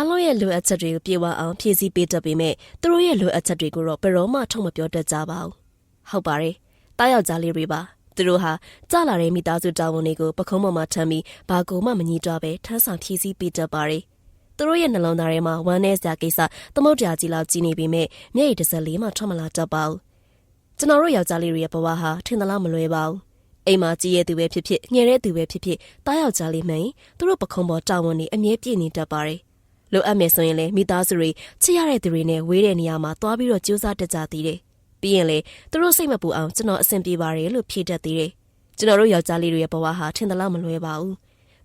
အားလုံးရဲ့လိုအပ်ချက်တွေကိုပြေဝအောင်ဖြည့်ဆည်းပေးတတ်ပေမဲ့သူတို့ရဲ့လိုအပ်ချက်တွေကိုတော့ဘယ်တော့မှထုတ်မပြောတတ်ကြပါဘူးဟုတ်ပါတယ်တားယောက်ျားလေးတွေပါသူတို့ဟာကြာလာတဲ့မိသားစုတာဝန်တွေကိုပခုံးပေါ်မှာထမ်းပြီးဘာကိုမှမငြီးတွားပဲထမ်းဆောင်ဖြည့်ဆည်းပေးတတ်ပါတယ်သူတို့ရဲ့နှလုံးသားထဲမှာဝမ်းနည်းစရာကိစ္စသမုတ်တရားကြီးလောက်ကြီးနေပေမဲ့မျက်ရည်တစ်စက်လေးမှထွက်မလာတတ်ပါဘူးကျွန်တော်တို့ယောက်ျားလေးတွေရဲ့ဘဝဟာထင်သလားမလွဲပါဘူးအိမ်မှာကြီးရဲ့သူပဲဖြစ်ဖြစ်ငယ်တဲ့သူပဲဖြစ်ဖြစ်တားယောက်ျားလေးမှန်ရင်သူတို့ပခုံးပေါ်တာဝန်တွေအမြဲပြည့်နေတတ်ပါတယ် လိုအပ်မယ်ဆိုရင်လည်းမိသားစုတွေချစ်ရတဲ့သူတွေနဲ့ဝေးတဲ့နေရာမှာသွားပြီးတော့ကြိုးစားတတ်ကြသေးတယ်ပြီးရင်လေသူတို့စိတ်မပူအောင်ကျွန်တော်အဆင်ပြေပါတယ်လို့ဖြေတတ်သေးတယ်ကျွန်တော်တို့ယောက်ျားလေးတွေရဲ့ဘဝဟာထင်သလားမလွဲပါဘူး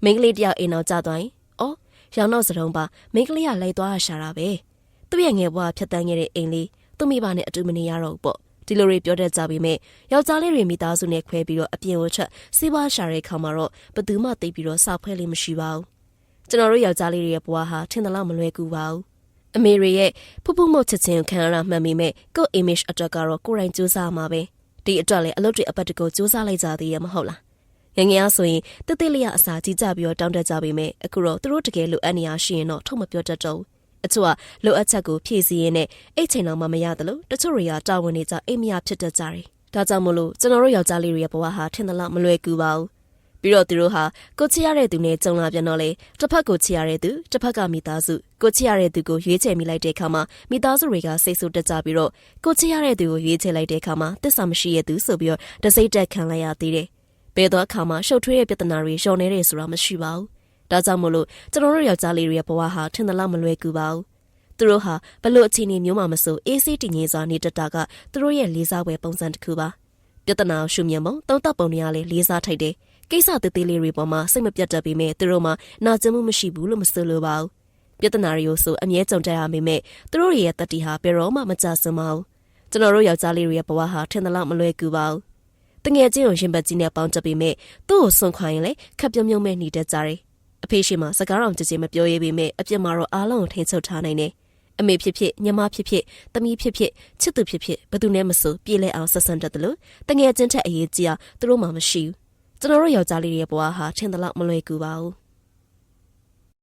မိန်းကလေးတယောက်အိမ်အောင်ကြသွားရင်အော်ရောင်တော့စတုံးပါမိန်းကလေးကလိုက်သွားရှာတာပဲသူ့ရဲ့ငယ်ဘဝဖြတ်တန်းခဲ့တဲ့အိမ်လေးသူ့မိဘနဲ့အတူမနေရတော့ဘူးပေါ့ဒီလိုတွေပြောတတ်ကြပေမဲ့ယောက်ျားလေးတွေမိသားစုနဲ့ခွဲပြီးတော့အပြင်ဝချက်စေးပွားရှာတဲ့ခါမှာတော့ဘသူမှသိပြီးတော့စောက်ဖွဲလေးမရှိပါဘူး ကျွန်တော်တို့ယောက်ျားလေးတွေရဲ့ဘဝဟာထင်သလားမလွဲကူပါဘူးအမေရိရဲ့ဖူးဖူးမုတ်ချစ်ချင်းခံရတာမှန်ပေမဲ့ကို့ image အတွက်ကတော့ကိုယ်တိုင်စူးစမ်းမှာပဲဒီအတွက်လည်းအလုပ်တွေအပတ်တကူစူးစမ်းလိုက်ကြသေးရမဟုတ်လားငငယ်အားဆိုရင်တသိလျအစာကြီးကြပြီးတော့တောင်းတကြပေမဲ့အခုတော့သူတို့တကယ်လိုအပ်နေရရှိရင်တော့ထုတ်မပြောတတ်တော့ဘူးအချို့ကလိုအပ်ချက်ကိုဖြည့်ဆည်းရင်းနဲ့အိတ်ချိန်တော့မှမရတယ်လို့တချို့တွေကတာဝန်နေကြအိမ်မရဖြစ်တတ်ကြတယ်ဒါကြောင့်မို့လို့ကျွန်တော်တို့ယောက်ျားလေးတွေရဲ့ဘဝဟာထင်သလားမလွယ်ကူပါဘူး ပြီးတော့သူတို့ဟာကိုချစ်ရတဲ့သူနဲ့ကြုံလာပြန်တော့လေတစ်ဖက်ကိုချစ်ရတဲ့သူတစ်ဖက်ကမိသားစုကိုချစ်ရတဲ့သူကိုရွေးချယ်မိလိုက်တဲ့အခါမှာမိသားစုတွေကစိတ်ဆိုးတက်ကြပြီးတော့ကိုချစ်ရတဲ့သူကိုရွေးချယ်လိုက်တဲ့အခါမှာတစ္ဆာမရှိတဲ့သူဆိုပြီးတော့တစိမ့်တက်ခံလိုက်ရသေးတယ်ဘယ်တော့အခါမှရှုပ်ထွေးတဲ့ပြဿနာတွေရှောင်နေတယ်ဆိုတာမရှိပါဘူးဒါကြောင့်မို့လို့ကျွန်တော်တို့ယောက်ျားလေးတွေရဲ့ဘဝဟာထင်သလားမလွယ်ကူပါဘူးသူတို့ဟာဘလို့အခြေအနေမျိုးမှမဆိုအေးဆေးတည်ငြိမ်စွာနေတတ်တာကသူတို့ရဲ့လေးစားပွဲပုံစံတစ်ခုပါပြဿနာကိုရှုမြင်ပုံသုံးသပ်ပုံတွေကလည်းလေးစားထိုက်တယ် ကိစ္စသေးသေးလေးတွေပေါ်မှာစိတ်မပြတ်တတ်ပေမဲ့သူတို့မှာနာကျင်မှုမရှိဘူးလို့မဆိုလိုပါဘူးပြဿနာတွေကိုဆိုအမြဲကြုံတတ်ရပေမဲ့သူတို့ရဲ့တတိဟာဘယ်တော့မှမကြစမ်းပါဘူးကျွန်တော်တို့ယောက်ျားလေးတွေရဲ့ဘဝဟာထင်သလားမလွယ်ကူပါဘူးတငယ်ချင်းကိုရင်ပတ်ကြီးနဲ့ပေါင်းတက်ပေမဲ့သူ့ကိုစွန့်ခွာရင်လည်းခပ်ပြုံးပြုံးမဲ့နေတတ်ကြတယ်အဖေရှိမှစကားတော်ကြည်ကြည်မပြောရပေမဲ့အပြစ်မှာတော့အားလုံးကိုထိန်ချုပ်ထားနိုင်တယ်အမေဖြစ်ဖြစ်ညီမဖြစ်ဖြစ်သမီးဖြစ်ဖြစ်ချစ်သူဖြစ်ဖြစ်ဘယ်သူနဲ့မဆိုပြေးလဲအောင်ဆက်ဆံတတ်တယ်လို့တငယ်ချင်းထက်အရေးကြီးအောင်သူတို့မှမရှိဘူး ကျွန်တော်တို့ယောက်ျားလေးတွေရဲ့ဘဝဟာထင်သလောက်မလွယ်ကူပါဘူး